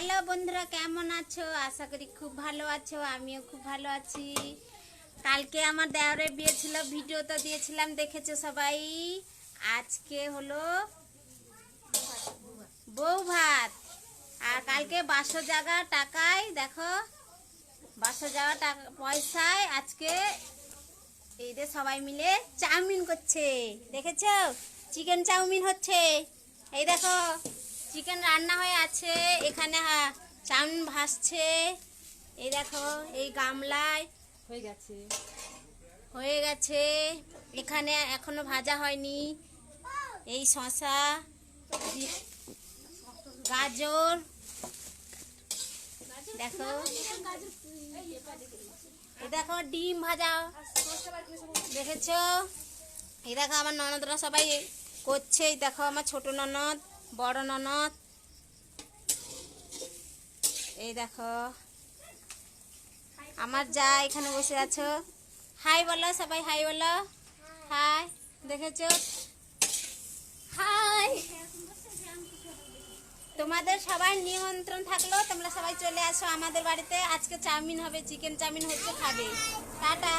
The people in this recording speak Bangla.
হ্যালো বন্ধুরা, কেমন আছো? আশা করি খুব ভালো আছো, আমিও খুব ভালো আছি। কালকে আমার দেওরের বিয়ে ছিল, ভিডিও তো দিয়েছিলাম, দেখেছ সবাই? আজকে হলো বউ ভাত। আর কালকে বাসো জায়গা টাকায়, দেখো বাসো যাওয়া টাকা, পয়সায় আজকে যে সবাই মিলে চাউমিন করছে। দেখেছ? চিকেন চাউমিন হচ্ছে। এই দেখো চিকেন রান্না হয়ে আছে। এখানে চাউমিন ভাসছে এই দেখো, এই গামলায়। হয়ে গেছে। হয়ে গেছে। এখানে এখনও ভাজা হয়নি। এই শশা গাজর। দেখো। দেখো, ডিম ভাজা। দেখেছ? এই দেখো, আমার ননদরা সবাই করছে। দেখো, আমার ছোট ননদ। বড় ননদ। এই দেখো। আমার যা এখানে বসে আছো। হাই বলো, সবাই হাই বলো। হাই, দেখেছ? হাই। তোমাদের সবার নিমন্ত্রণ থাকল, তোমরা সবাই চলে আসো আমাদের বাড়িতে। আজকে চাউমিন হবে, চিকেন চাউমিন হচ্ছে খাবে। টাটা।